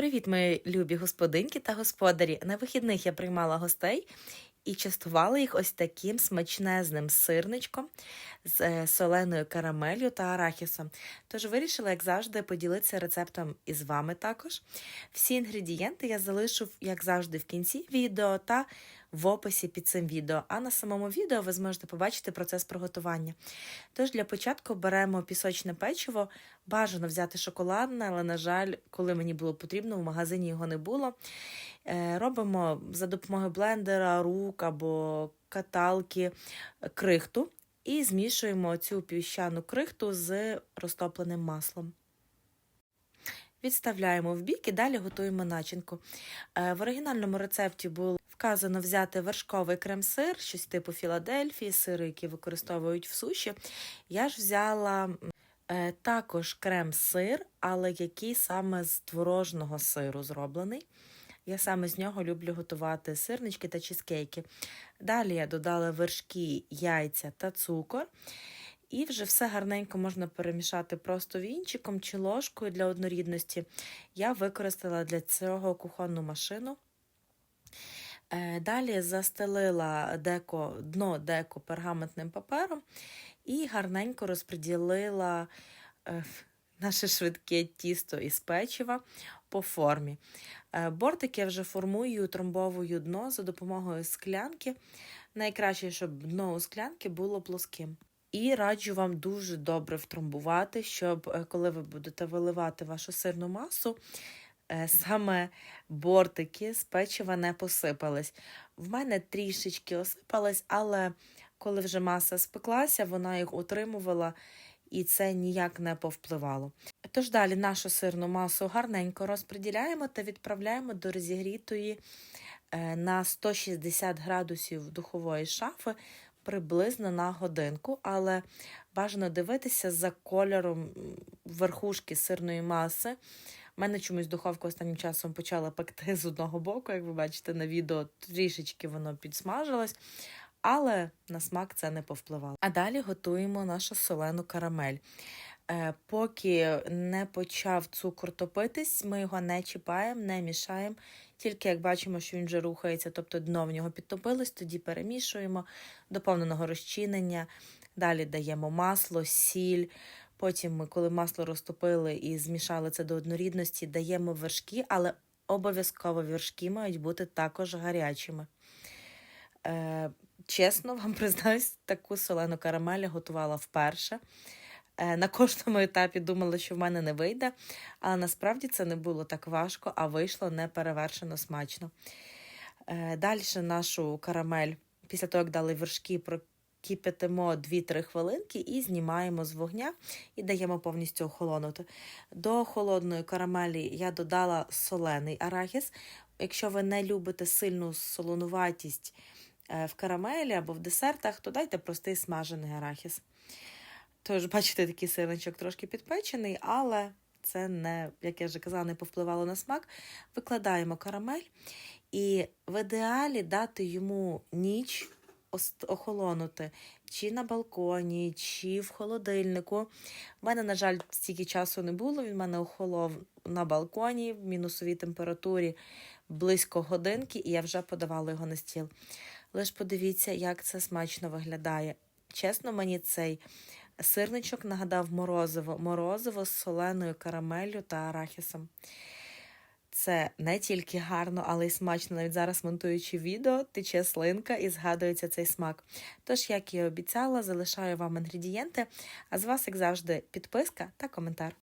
Привіт, мої любі господинки та господарі. На вихідних я приймала гостей і частувала їх ось таким смачнезним сирничком з е, соленою карамелью та арахісом. Тож вирішила, як завжди, поділитися рецептом із вами також. Всі інгредієнти я залишу, як завжди, в кінці відео та в описі під цим відео. А на самому відео ви зможете побачити процес приготування. Тож для початку беремо пісочне печиво, бажано взяти шоколадне, але, на жаль, коли мені було потрібно, в магазині його не було. Е, Робимо за допомогою блендера, рук або каталки крихту і змішуємо цю піщану крихту з розтопленим маслом. Відставляємо в бік і далі готуємо начинку. Е, В оригінальному рецепті було вказано взяти вершковий крем-сир, щось типу Філадельфії, сири, які використовують в суші. Я ж взяла е, також крем-сир, але який саме з творожного сиру зроблений. Я саме з нього люблю готувати сирнички та чизкейки. Далі я додала вершки, яйця та цукор. І вже все гарненько можна перемішати просто вінчиком чи ложкою для однорідності. Я використала для цього кухонну машину. Е, Далі застелила деко, дно деко пергаментним папером і гарненько розподілила е, наше швидке тісто із печива по формі. Е, Бортик я вже формую, тромбовую дно за допомогою склянки. Найкраще, щоб дно у склянки було плоским. І раджу вам дуже добре втрамбувати, щоб коли ви будете виливати вашу сирну масу, саме бортики з печива не посипались. В мене трішечки осипались, але коли вже маса спеклася, вона їх утримувала і це ніяк не повпливало. Тож далі нашу сирну масу гарненько розподіляємо та відправляємо до розігрітої е, на 160 градусів духової шафи приблизно на годинку, але бажано дивитися за кольором верхушки сирної маси. Мене чомусь духовка останнім часом почала пекти з одного боку, як ви бачите на відео, трішечки воно підсмажилось, але на смак це не повпливало. А далі готуємо нашу солену карамель. Е, Поки не почав цукор топитись, ми його не чіпаємо, не мішаємо. Тільки як бачимо, що він вже рухається, тобто дно в нього підтопилось, тоді перемішуємо до повного розчинення. Далі даємо масло, сіль. Потім, ми, коли масло розтопили і змішали це до однорідності, даємо вершки, але обов'язково вершки мають бути також гарячими. Е, Чесно вам признаюсь, таку солену карамель я готувала вперше. Е, На кожному етапі думала, що в мене не вийде, але насправді це не було так важко, а вийшло неперевершено смачно. Е, Далі нашу карамель, після того, як дали вершки, прокипятимо 2-3 хвилинки і знімаємо з вогня і даємо повністю охолонути. До холодної карамелі я додала солений арахіс. Якщо ви не любите сильну солонуватість е, в карамелі або в десертах, то дайте простий смажений арахіс. Тож, бачите, такий сирничок трошки підпечений, але це не, як я вже казала, не повпливало на смак. Викладаємо карамель і в ідеалі дати йому ніч охолонути чи на балконі, чи в холодильнику. У мене, на жаль, стільки часу не було. Він в мене охолов на балконі в мінусовій температурі близько годинки, і я вже подавала його на стіл. Лиш подивіться, як це смачно виглядає. Чесно, мені цей сирничок нагадав морозиво, морозиво з соленою карамеллю та арахісом. Це не тільки гарно, але й смачно. Навіть зараз монтуючи відео, тече слинка і згадується цей смак. Тож, як і обіцяла, залишаю вам інгредієнти, а з вас, як завжди, підписка та коментар.